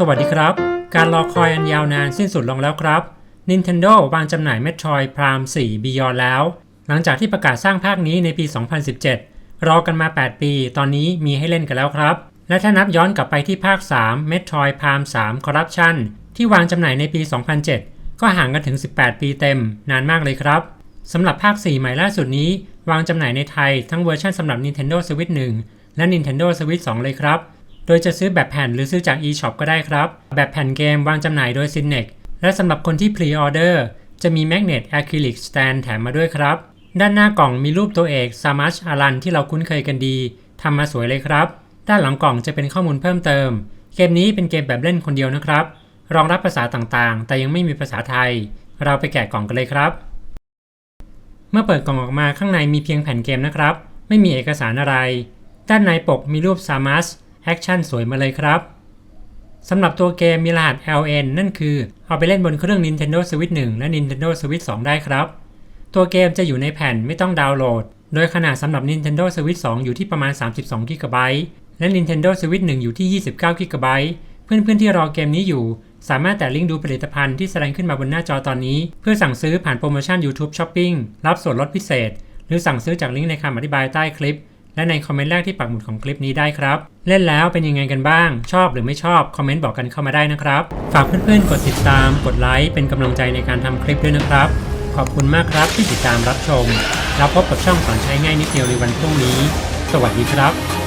สวัสดีครับ การรอคอยอันยาวนานสิ้นสุดลงแล้วครับ Nintendo วางจำหน่าย Metroid Prime 4 Beyond แล้ว หลังจากที่ประกาศสร้างภาคนี้ในปี 2017 รอกันมา 8 ปี ตอนนี้มีให้เล่นกันแล้วครับ และถ้านับย้อนกลับไปที่ภาค 3 Metroid Prime 3 Corruption ที่วางจำหน่ายในปี 2007 ก็ห่างกันถึง 18 ปีเต็ม นานมากเลยครับสำหรับภาค 4 ใหม่ล่าสุดนี้ วางจำหน่ายในไทยทั้งเวอร์ชันสำหรับ Nintendo Switch 1 และ Nintendo Switch 2 เลยครับ โดยจะซื้อแบบแผ่นหรือซื้อจาก eShop ก็ได้ครับ แบบแผ่นเกมวางจำหน่ายโดย Cinec และสำหรับคนที่ Pre-order จะมี Magnet Acrylic Stand แถมมาด้วยครับ ด้านหน้ากล่องมีรูปตัวเอก Samus Aran ที่เราคุ้นเคยกันดีทำมาสวยเลยครับ ด้านหลังกล่องจะเป็นข้อมูลเพิ่มเติม เกมนี้เป็นเกมแบบเล่นคนเดียวนะครับ รองรับภาษาต่างๆ แต่ยังไม่มีภาษาไทย เราไปแกะกล่องกันเลยครับ เมื่อเปิดกล่องออกมาข้างในมีเพียงแผ่นเกมนะครับ ไม่มีเอกสารอะไร ด้านในปกมีรูป Samus แอคชั่นสวยมาเลยครับสำหรับตัวเกมมีรหัส LN นั่นคือเอาไปเล่นบนเครื่อง Nintendo Switch 1 และ Nintendo Switch 2 ได้ครับ ตัวเกมจะอยู่ในแผ่นไม่ต้องดาวน์โหลด โดยขนาดสำหรับ Nintendo Switch 2 อยู่ที่ประมาณ 32 g b และ Nintendo Switch 1 อยู่ที่ 29 g b เพื่อนๆที่รอเกมนี้อยู่ สามารถแต่ลิงก์ดูผลิตภัณฑ์ที่แสดงขึ้นมาบนหน้าจอตอนนี้ เพื่อสั่งซื้อผ่านโปรโมชั่น YouTube Shopping รับส่วนลดพิเศษ หรือสั่งซื้อจากลิงก์ในคำอธิบายใต้คลิป และในคอมเมนต์แรกที่ปักหมุดของคลิปนี้ได้ครับ เล่นแล้วเป็นยังไงกันบ้าง ชอบหรือไม่ชอบ คอมเมนต์บอกกันเข้ามาได้นะครับ ฝากเพื่อนๆ กดติดตาม กดไลค์ เป็นกำลังใจในการทำคลิปด้วยนะครับ ขอบคุณมากครับที่ติดตามรับชม แล้วพบกับช่องสอนใช้ง่ายนิดเดียวในวันพรุ่งนี้ สวัสดีครับ